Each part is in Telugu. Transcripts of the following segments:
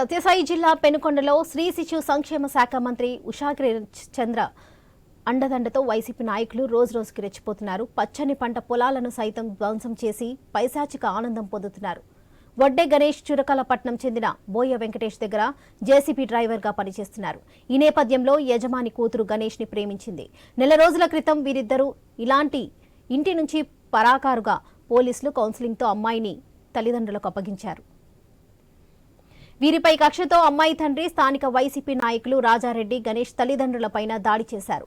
సత్యసాయి జిల్లా పెనుకొండలో శ్రీ శిశు సంక్షేమ శాఖ మంత్రి ఉషాగిరి చంద్ర అండదండతో వైసీపీ నాయకులు రోజు రోజుకి రెచ్చిపోతున్నారు. పచ్చని పంట పొలాలను సైతం ధ్వంసం చేసి పైశాచిక ఆనందం పొందుతున్నారు. వడ్డే గణేష్ చురకలపట్నం చెందిన బోయ వెంకటేష్ దగ్గర జేసీబీ డ్రైవర్గా పనిచేస్తున్నారు. ఈ నేపథ్యంలో యజమాని కూతురు గణేష్ని ప్రేమించింది. నెల రోజుల క్రితం వీరిద్దరూ ఇలాంటి ఇంటి నుంచి పరాకారుగా పోలీసులు కౌన్సిలింగ్తో అమ్మాయిని తల్లిదండ్రులకు అప్పగించారు. వీరిపై కక్షతో అమ్మాయి తండ్రి స్థానిక వైసీపీ నాయకులు రాజారెడ్డి గణేష్ తల్లిదండ్రులపైన దాడి చేశారు.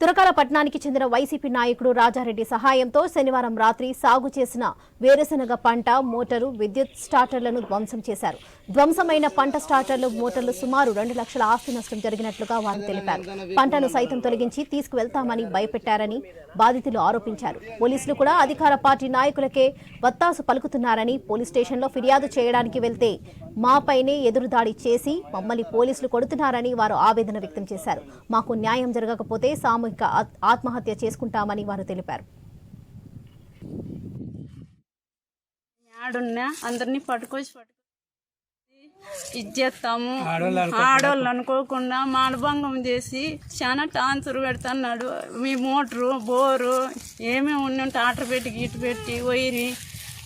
తురకాల పట్టణానికి చెందిన వైసీపీ నాయకుడు రాజారెడ్డి సహాయంతో శనివారం రాత్రి సాగు చేసిన వేరుశనగ పంట మోటారు విద్యుత్ స్టార్టర్లను ధ్వంసం చేశారు. ధ్వంసమైన పంట స్టార్టర్లు మోటార్లు సుమారు రెండు లక్షల ఆస్తి నష్టం జరిగినట్లుగా వారు తెలిపారు. పంటను సైతం తొలగించి తీసుకువెళ్తామని భయపెట్టారని బాధితులు ఆరోపించారు. పోలీసులు కూడా అధికార పార్టీ నాయకులకే వత్తాసు పలుకుతున్నారని పోలీస్ స్టేషన్లో ఫిర్యాదు చేయడానికి వెళ్తే మాపైనే ఎదురుదాడి చేసి మమ్మల్ని పోలీసులు కొడుతున్నారని వారు ఆవేదన వ్యక్తం చేశారు. మాకు న్యాయం జరగకపోతే సామూహిక ఆత్- ఆత్మహత్య చేసుకుంటామని వారు తెలిపారు. ఆడున్నా అందరినీ పట్టుకొచ్చి పట్టుకొచ్చి ఇచ్చేస్తాము. ఆడోళ్ళు అనుకోకుండా. మానభంగం చేసి చాలా టాన్సర్ పెడుతున్నాడు. మీ మోటరు బోరు ఏమేమి ఉన్న టాటర్ పెట్టి గిట్టు పెట్టి వైరి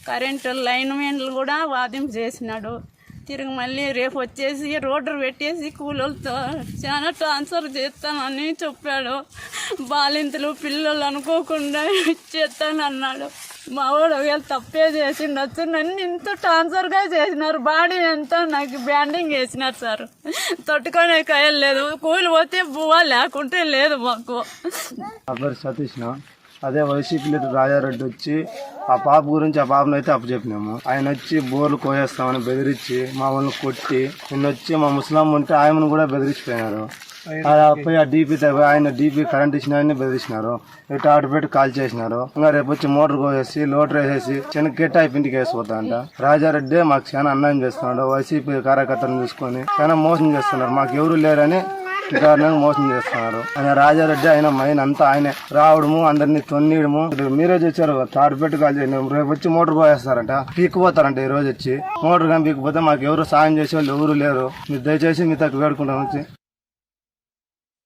కరెంటు లైన్ మెన్లు కూడా వాదింపు చేసినాడు. తిరిగి మళ్ళీ రేపు వచ్చేసి రోడ్డు పెట్టేసి కూలోళ్ళతో చాలా ట్రాన్స్ఫర్ చేస్తానని చెప్పాడు. బాలింతలు పిల్లలు అనుకోకుండా ఇచ్చేస్తానన్నాడు మా వాడు ఒకవేళ తప్పే చేసిండొచ్చు. నన్ను ఇంత ట్రాన్స్ఫర్గా చేసినారు. బాడీ అంతా నాకు బ్యాండింగ్ వేసినారు సార్. తట్టుకునే లేదు. కూలి పోతే బువ్వ లేకుంటే లేదు మాకు. సతీష్ అదే వైసీపీ లీడర్ రాజారెడ్డి వచ్చి ఆ పాప గురించి ఆ పాపను అయితే అప్పచెప్పినాము. ఆయన వచ్చి బోర్లు కోసేస్తామని బెదిరించి మా వాళ్ళని కొట్టి నిన్న వచ్చి మా ముస్లాం ఉంటే ఆయనను కూడా బెదిరించిపోయినారు. ఆ పోయి ఆ డీపీ ఆయన డీపీ కరెంట్ ఇచ్చిన ఆయన్ని బెదిరించినారు. ఇటు ఆటు పెట్టి కాల్ చేసినారు. ఇంకా రేపు వచ్చి మోటార్ కోసేసి లోటర్ వేసేసి చిన్న కెట్ అయిపోయింటికి వేసిపోతాంట. రాజారెడ్డి మాకు చాలా అన్యాయం చేస్తున్నాడు. వైసీపీ కార్యకర్తలను తీసుకొని చాలా మోసం చేస్తున్నారు. మాకు ఎవరు లేరని కారణంగా మోసం చేస్తున్నారు. ఆయన రాజారెడ్డి ఆయన మైన్ అంతా ఆయనే. రావడము అందరినీ తొన్నీయడము మీరే చూసారు తాడు పెట్టి కాల్ చేయడం రేపు వచ్చి మోటార్ పోయేస్తారంట. పీక్కుపోతారంట ఈ రోజు వచ్చి. మోటార్ కానీ పీక్కుపోతే మాకు ఎవరు సాయం చేసే వాళ్ళు ఎవరు లేరు. మీరు దయచేసి మీ తగ్గ వేడుకుంటాం వచ్చి.